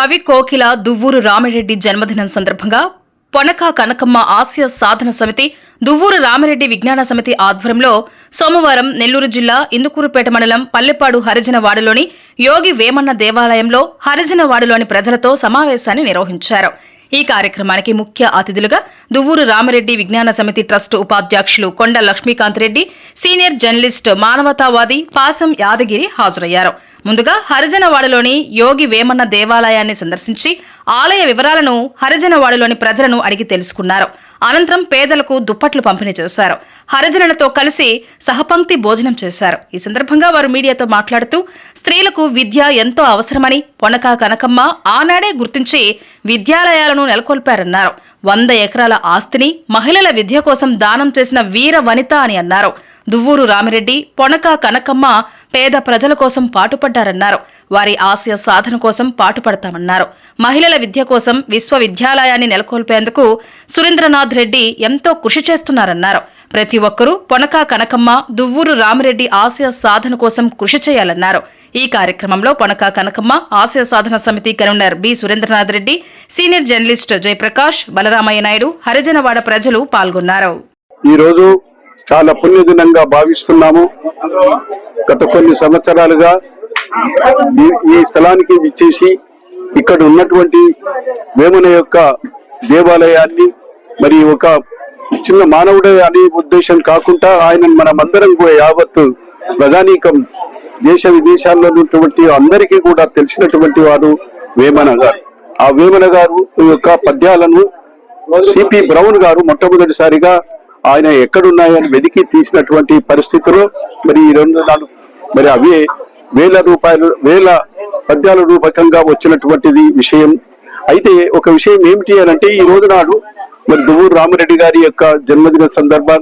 కవి కోకిల దువ్వూరు రామిరెడ్డి జన్మదినం సందర్భంగా పొనక కనకమ్మ ఆసియా సాధన సమితి దువ్వూరు రామిరెడ్డి విజ్ఞాన సమితి ఆధ్వర్యంలో సోమవారం నెల్లూరు జిల్లా ఇందుకూరుపేట మండలం పల్లెపాడు హరిజనవాడలోని యోగి వేమన్న దేవాలయంలో హరిజనవాడలోని ప్రజలతో సమావేశాన్ని నిర్వహించారు. ఈ కార్యక్రమానికి ముఖ్య అతిథులుగా దువ్వూరు రామరెడ్డి విజ్ఞాన సమితి ట్రస్ట్ ఉపాధ్యక్షులు కొండ లక్ష్మీకాంత్ రెడ్డి సీనియర్ జర్నలిస్ట్ మానవతావాది పాసం యాదగిరి హాజరయ్యారు. ముందుగా హరిజనవాడలోని యోగి వేమన్న దేవాలయాన్ని సందర్శించి ఆలయ వివరాలను హరిజనవాడలోని ప్రజలను అడిగి తెలుసుకున్నారు. అనంతరం పేదలకు దుప్పట్లు పంపిణీ చేశారు. హరిజనులతో కలిసి సహపంక్తి భోజనం చేశారు. ఈ సందర్భంగా వారు మీడియాతో మాట్లాడుతూ స్త్రీలకు విద్య ఎంతో అవసరమని పొనక కనకమ్మ ఆనాడే గుర్తించి విద్యాలయాలను నెలకొల్పారన్నారు. వంద ఎకరాల ఆస్తిని మహిళల విద్య కోసం దానం చేసిన వీర వనిత అని అన్నారు. దువ్వూరు రామిరెడ్డి పొనక కనకమ్మ పేద ప్రజల కోసం పాటుపడ్డారన్నారు. వారి ఆశయ సాధన కోసం పాటుపడతామన్నారు. మహిళల విద్య కోసం విశ్వవిద్యాలయాన్ని నెలకొల్పేందుకు సురేంద్రనాథ్ రెడ్డి ఎంతో కృషి చేస్తున్నారన్నారు. ప్రతి ఒక్కరూ పొనక కనకమ్మ దువ్వూరు రామిరెడ్డి ఆశయ సాధన కోసం కృషి చేయాలన్నారు. ఈ కార్యక్రమంలో Ponaka Kanakamma Ashaya Sadhana Samiti convener B Surendranath Reddy senior journalist Jayaprakash Balaramaiah Naidu Harijanawada ప్రజలు పాల్గొన్నారు. ఈ రోజు చాలా పుణ్యదినంగా భావిస్తున్నాము. గత కొన్ని సంవత్సరాలుగా ఈ- ఈ స్థలానికి విచ్చేసి ఇక్కడ ఉన్నటువంటి వేమన యొక్క దేవాలయాన్ని మరి ఒక చిన్న మానవుడే అనే ఉద్దేశం కాకుండా ఆయన మనమందరం కూడా యావత్తు ప్రధానికం దేశ విదేశాల్లో ఉన్నటువంటి అందరికీ కూడా తెలిసినటువంటి వారు వేమన గారు. ఆ వేమన గారు యొక్క పద్యాలను సిపి బ్రౌన్ గారు మొట్టమొదటిసారిగా ఆయన ఎక్కడున్నాయని వెతికి తీసినటువంటి పరిస్థితిలో మరి ఈ రెండు నాడు మరి అవే వేల రూపాయలు వేల పద్యాల రూపకంగా వచ్చినటువంటిది విషయం. అయితే ఒక విషయం ఏమిటి అని అంటే ఈ రోజు నాడు మరి దువ్వూరు రామరెడ్డి గారి యొక్క జన్మదిన సందర్భం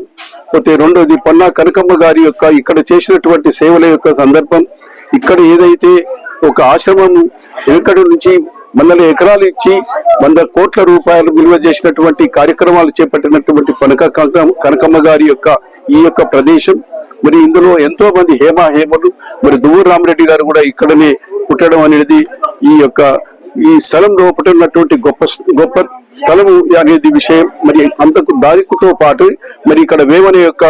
పోతే రెండోది పొన్నా కనకమ్మ గారి యొక్క ఇక్కడ చేసినటువంటి సేవల యొక్క సందర్భం ఇక్కడ ఏదైతే ఒక ఆశ్రమం వెనుకడు నుంచి వందల ఎకరాలు ఇచ్చి వంద కోట్ల రూపాయలు విలువ చేసినటువంటి కార్యక్రమాలు చేపట్టినటువంటి పనక కనక- కనకమ్మ గారి యొక్క ఈ యొక్క ప్రదేశం. మరి ఇందులో ఎంతో మంది హేమ హేమలు మరి దువ్వూరు రామరెడ్డి గారు కూడా ఇక్కడనే పుట్టడం అనేది ఈ యొక్క ఈ స్థలం లోపల ఉన్నటువంటి గొప్ప గొప్ప స్థలము అనేది విషయం. మరి అంతకు దారికుతో పాటు మరి ఇక్కడ వేమన యొక్క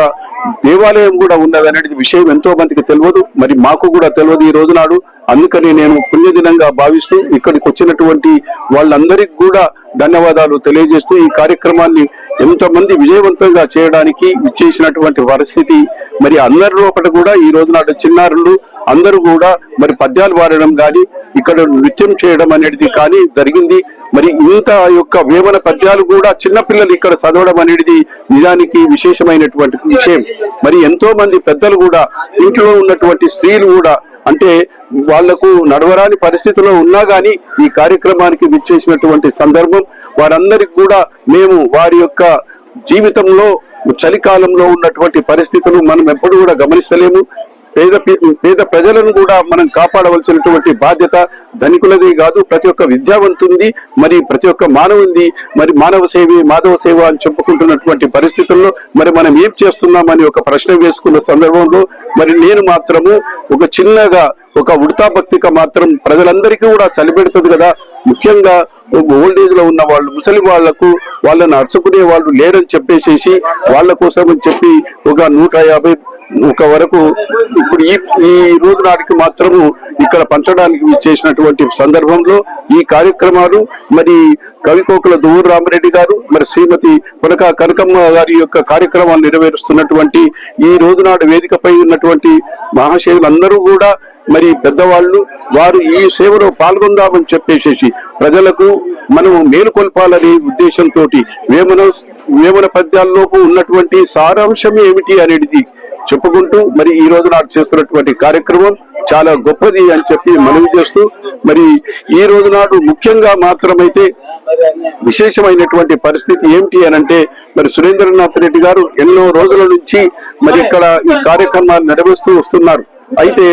దేవాలయం కూడా ఉన్నది అనేది విషయం ఎంతో మందికి తెలియదు. మరి మాకు కూడా తెలియదు ఈ రోజు నాడు అందుకని నేను పుణ్యదినంగా భావిస్తూ ఇక్కడికి వచ్చినటువంటి వాళ్ళందరికీ కూడా ధన్యవాదాలు తెలియజేస్తూ ఈ కార్యక్రమాన్ని ఎంతమంది విజయవంతంగా చేయడానికి ఇచ్చేసినటువంటి పరిస్థితి. మరి అందరి లోపల కూడా ఈ రోజు నాటి చిన్నారులు అందరూ కూడా మరి పద్యాలు వాడడం కానీ ఇక్కడ నృత్యం చేయడం అనేది కానీ జరిగింది. మరి ఇంత యొక్క వేమన పద్యాలు కూడా చిన్నపిల్లలు ఇక్కడ చదవడం అనేది నిజానికి విశేషమైనటువంటి విషయం. మరి ఎంతో మంది పెద్దలు కూడా ఇంట్లో ఉన్నటువంటి స్త్రీలు కూడా అంటే వాళ్ళకు నడవరాని పరిస్థితిలో ఉన్నా గాని ఈ కార్యక్రమానికి విచ్చేసినటువంటి సందర్భం వారందరికి కూడా మేము వారి యొక్క జీవితంలో చలికాలంలో ఉన్నటువంటి పరిస్థితులు మనం ఎప్పుడు కూడా గమనిస్తలేము. పేద పేద ప్రజలను కూడా మనం కాపాడవలసినటువంటి బాధ్యత ధనికులది కాదు ప్రతి ఒక్క విద్యావంతుంది మరి ప్రతి ఒక్క మానవుంది మరి మానవ సేవ మాధవ సేవ అని చెప్పుకుంటున్నటువంటి పరిస్థితుల్లో మరి మనం ఏం చేస్తున్నామని ఒక ప్రశ్న వేసుకున్న సందర్భంలో మరి నేను మాత్రము ఒక చిన్నగా ఒక ఉడతాభక్తిక మాత్రం ప్రజలందరికీ కూడా చలిపెడుతుంది కదా. ముఖ్యంగా ఓల్డ్ ఏజ్లో ఉన్న వాళ్ళు ముసలి వాళ్ళకు వాళ్ళని అరుచుకునే వాళ్ళు లేరని చెప్పేసేసి వాళ్ళ కోసం అని చెప్పి ఒక నూట యాభై ఒక వరకు ఇప్పుడు ఈ ఈ రోజు నాటికి మాత్రము ఇక్కడ పంచడానికి చేసినటువంటి సందర్భంలో ఈ కార్యక్రమాలు మరి కవికోకుల దువ్వూరు రామరెడ్డి గారు మరి శ్రీమతి కొనక కనకమ్మ గారి యొక్క కార్యక్రమాలు నెరవేరుస్తున్నటువంటి ఈ రోజు నాడు వేదికపై ఉన్నటువంటి మహాశైవులందరూ కూడా మరి పెద్దవాళ్ళు వారు ఈ సేవలో పాల్గొందామని చెప్పేసేసి ప్రజలకు మనము మేలుకొల్పాలనే ఉద్దేశంతో వేమన వేమన పద్యాల్లోపు ఉన్నటువంటి సారాంశం ఏమిటి అనేది చెప్పుకుంటూ మరి ఈ రోజు నాడు చేస్తున్నటువంటి కార్యక్రమం చాలా గొప్పది అని చెప్పి మనవి చేస్తూ మరి ఈ రోజు నాడు ముఖ్యంగా మాత్రమైతే విశేషమైనటువంటి పరిస్థితి ఏమిటి అని అంటే మరి సురేంద్రనాథ్ రెడ్డి గారు ఎన్నో రోజుల నుంచి మరి ఇక్కడ ఈ కార్యక్రమాలు నిర్వహిస్తూ వస్తున్నారు. అయితే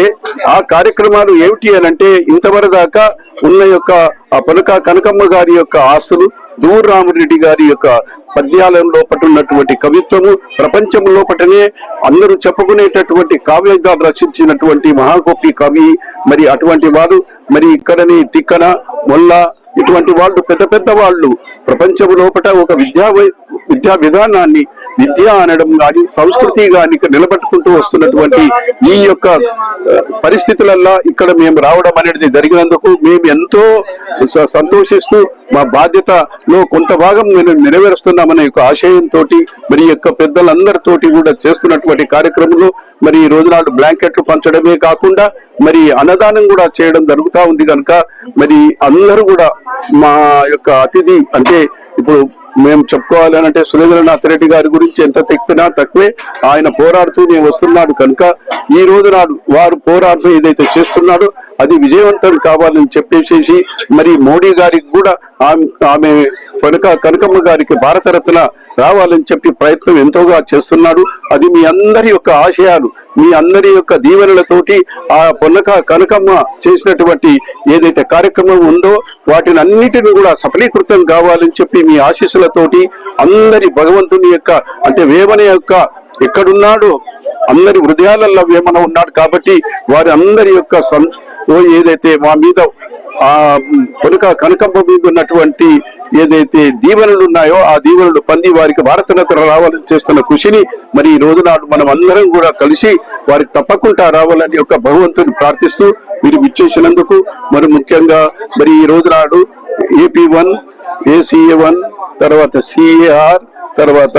ఆ కార్యక్రమాలు ఏమిటి అని అంటే ఇంతవర దాకా ఉన్న యొక్క ఆ పనక కనకమ్మ గారి యొక్క ఆస్తులు దూర్ రామరెడ్డి గారి యొక్క పద్యాలయం లోపట ఉన్నటువంటి కవిత్వము ప్రపంచం లోపటనే అందరూ చెప్పుకునేటటువంటి కావ్యంగా రచించినటువంటి మహాగోపి కవి మరి అటువంటి వారు మరి ఇక్కడని తిక్కన మొల్ల ఇటువంటి వాళ్ళు పెద్ద పెద్ద వాళ్ళు. ప్రపంచం లోపట ఒక విద్యా విద్యా విధానాన్ని విద్య అనడం కానీ సంస్కృతి కానీ నిలబెట్టుకుంటూ వస్తున్నటువంటి ఈ యొక్క పరిస్థితులల్లో ఇక్కడ మేము రావడం అనేది జరిగినందుకు మేము ఎంతో స- సంతోషిస్తూ మా బాధ్యతలో కొంత భాగం మేము నెరవేరుస్తున్నామనే యొక్క ఆశయంతో మరి యొక్క పెద్దలందరితోటి కూడా చేస్తున్నటువంటి కార్యక్రమంలో మరి ఈ రోజు నాడు బ్లాంకెట్లు పంచడమే కాకుండా మరి అన్నదానం కూడా చేయడం జరుగుతూ ఉంది కనుక మరి అందరూ కూడా మా యొక్క అతిథి అంటే ఇప్పుడు మేము చెప్పుకోవాలి అంటే సురేంద్రనాథ్ రెడ్డి గారి గురించి ఎంత తెప్పినా తక్కువే. ఆయన పోరాడుతూనే వస్తున్నాడు కనుక ఈ రోజు నాడు వారు పోరాడుతూ ఏదైతే చేస్తున్నాడో అది విజయవంతం కావాలని చెప్పేసేసి మరి మోడీ గారికి కూడా ఆమె ఆమె కనుక కనకమ్మ గారికి భారతరత్న రావాలని చెప్పి ప్రయత్నం ఎంతోగా చేస్తున్నాడు. అది మీ అందరి యొక్క ఆశయాలు. మీ అందరి యొక్క దీవెనలతోటి ఆ పొన్నక కనకమ్మ చేసినటువంటి ఏదైతే కార్యక్రమం ఉందో వాటిని అన్నిటిని కూడా సఫలీకృతం కావాలని చెప్పి మీ ఆశీస్సులతోటి అందరి భగవంతుని యొక్క అంటే వేమన యొక్క ఎక్కడున్నాడో అందరి హృదయాలలో వేమన ఉన్నాడు కాబట్టి వారి అందరి యొక్క సం- ఏదైతే మా మీద ఆ కొనుక కనకమ్మ మీద ఉన్నటువంటి ఏదైతే దీవెనలు ఉన్నాయో ఆ దీవెనలు పంది వారికి భారతరత్న రావాలని చేస్తున్న కృషిని మరి ఈ రోజు నాడు మనం అందరం కూడా కలిసి వారికి తప్పకుండా రావాలని ఒక భగవంతుని ప్రార్థిస్తూ మీరు విచ్చేసినందుకు మరి ముఖ్యంగా మరి ఈ రోజు నాడు ఏపీ వన్ ఏసీఏ వన్ తర్వాత సిఏఆర్ తర్వాత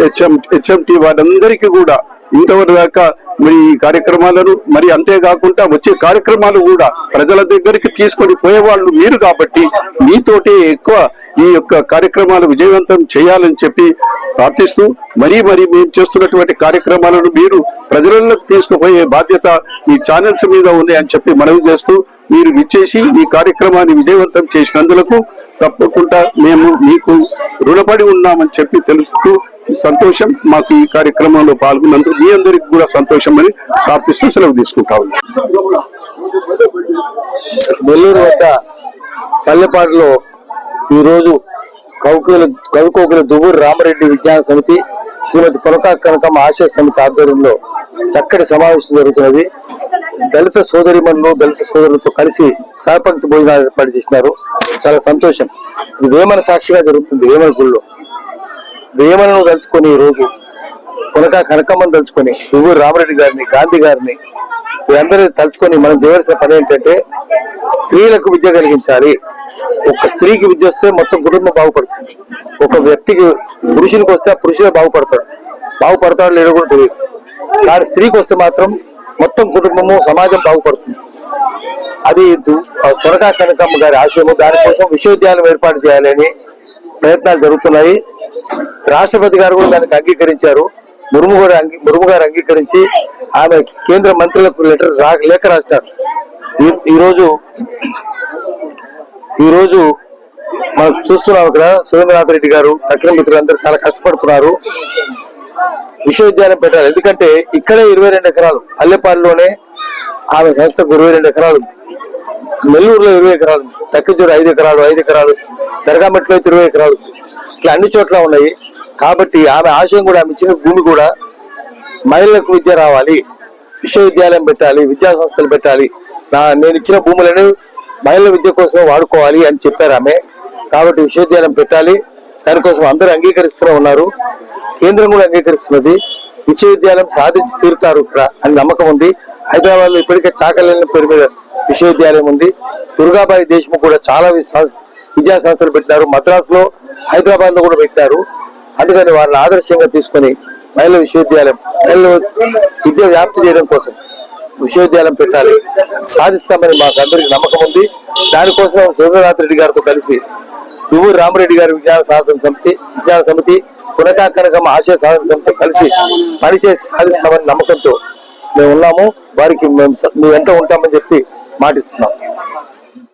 హెచ్ఎం హెచ్ఎంటి వారందరికీ కూడా ఇంతవరకు దాకా మరి ఈ కార్యక్రమాలను మరి అంతేకాకుండా వచ్చే కార్యక్రమాలు కూడా ప్రజల దగ్గరికి తీసుకొని పోయేవాళ్ళు మీరు కాబట్టి మీతోటే ఎక్కువ ఈ యొక్క కార్యక్రమాలు విజయవంతం చేయాలని చెప్పి ప్రార్థిస్తూ మరీ మరి మేము చేస్తున్నటువంటి కార్యక్రమాలను మీరు ప్రజలకు తీసుకుపోయే బాధ్యత ఈ ఛానల్స్ మీద ఉన్నాయని చెప్పి మనవి చేస్తూ మీరు విచ్చేసి ఈ కార్యక్రమాన్ని విజయవంతం చేసినందులకు తప్పకుండా మేము మీకు రుణపడి ఉన్నామని చెప్పి తెలుస్తూ సంతోషం మాకు ఈ కార్యక్రమంలో పాల్గొన్నందుకు మీ అందరికి కూడా సంతోషం అని ప్రార్థిస్తూ సెలవు తీసుకుంటా నెల్లూరు వద్ద పల్లెపాడులో ఈరోజు కవికుల కవికోకుల దువ్వూరు రామరెడ్డి విజ్ఞాన సమితి శ్రీమతి పొరకా కనకమ్మ ఆశయ సమితి ఆధ్వర్యంలో చక్కటి సమావేశం జరుగుతున్నది. దళిత సోదరిమణులు దళిత సోదరులతో కలిసి సహపంక్తి భోజనాలు ఏర్పాటు చేసినారు. చాలా సంతోషం. ఇది వేమన సాక్షిగా జరుగుతుంది వేమన గుళ్ళో. వేమనను తలుచుకొని రోజు కొనక కనకమ్మను తలుచుకొని ఊరు రామరెడ్డి గారిని గాంధీ గారిని వీరందరినీ తలుచుకొని మనం చేయవలసిన పని ఏంటంటే స్త్రీలకు విద్య కలిగించాలి. ఒక స్త్రీకి విద్య వస్తే మొత్తం కుటుంబం బాగుపడుతుంది. ఒక వ్యక్తికి పురుషునికి వస్తే ఆ పురుషుడే బాగుపడతాడు. బాగుపడతాడు లేదో కూడా తెలియదు. కానీ స్త్రీకి వస్తే మాత్రం మొత్తం కుటుంబము సమాజం బాగుపడుతుంది. అది త్వరగా కనకమ్మ గారి ఆశయము. దానికోసం విశ్వవిద్యాలయం ఏర్పాటు చేయాలని ప్రయత్నాలు జరుగుతున్నాయి. రాష్ట్రపతి గారు కూడా దానికి అంగీకరించారు. మురుము గారు అంగీ గారు అంగీకరించి ఆమె కేంద్ర మంత్రులకు లెటర్ రా లేఖ రాసినారు. ఈ- ఈరోజు మనం చూస్తున్నాం ఇక్కడ సురేంద్రనాథ్ రెడ్డి గారు. తక్కిన మిత్రులందరూ చాలా కష్టపడుతున్నారు. విశ్వవిద్యాలయం పెట్టాలి. ఎందుకంటే ఇక్కడే ఇరవై రెండు ఎకరాలు అల్లెపాడులోనే ఆమె సంస్థకు ఇరవై రెండు ఎకరాలు ఉంది. నెల్లూరులో ఇరవై ఎకరాలు ఉంది. ఐదు ఎకరాలు ఐదు ఎకరాలు దర్గామెట్లో అయితే ఇరవై ఎకరాలు ఉంది. ఇట్లా అన్ని చోట్ల ఉన్నాయి. కాబట్టి ఆమె ఆశయం కూడా ఆమె ఇచ్చిన భూమి కూడా మహిళలకు విద్య రావాలి. విశ్వవిద్యాలయం పెట్టాలి విద్యా సంస్థలు పెట్టాలి. నా నేను ఇచ్చిన భూములను మహిళల విద్య కోసం వాడుకోవాలి అని చెప్పారు ఆమె. కాబట్టి విశ్వవిద్యాలయం పెట్టాలి. దానికోసం అందరూ అంగీకరిస్తూనే ఉన్నారు. కేంద్రం కూడా అంగీకరిస్తున్నది. విశ్వవిద్యాలయం సాధించి తీరుతారు ఇక్కడ అని నమ్మకం ఉంది. హైదరాబాద్లో ఇప్పటికే చాకలేని పేరు మీద విశ్వవిద్యాలయం ఉంది. దుర్గాబాయి దేశ్ముఖ్ కూడా చాలా విద్యా సంస్థలు పెట్టినారు. మద్రాసులో హైదరాబాద్లో కూడా పెట్టారు అందుకని వారిని ఆదర్శంగా తీసుకొని మహిళా విశ్వవిద్యాలయం మహిళలు విద్య వ్యాప్తి చేయడం కోసం విశ్వవిద్యాలయం పెట్టాలి. సాధిస్తామని మాకు అందరికి నమ్మకం ఉంది. దానికోసం సురేంద్రనాథ్ రెడ్డి గారితో కలిసి నువ్వు రామరెడ్డి గారి విజ్ఞాన సాధన సమితి విజ్ఞాన సమితి పునకా ఆశయ సాధన కలిసి పనిచేసి సాధిస్తామని నమ్మకంతో మేము ఉన్నాము. వారికి మేము మేము ఎంత ఉంటామని చెప్పి మాటిస్తున్నాం.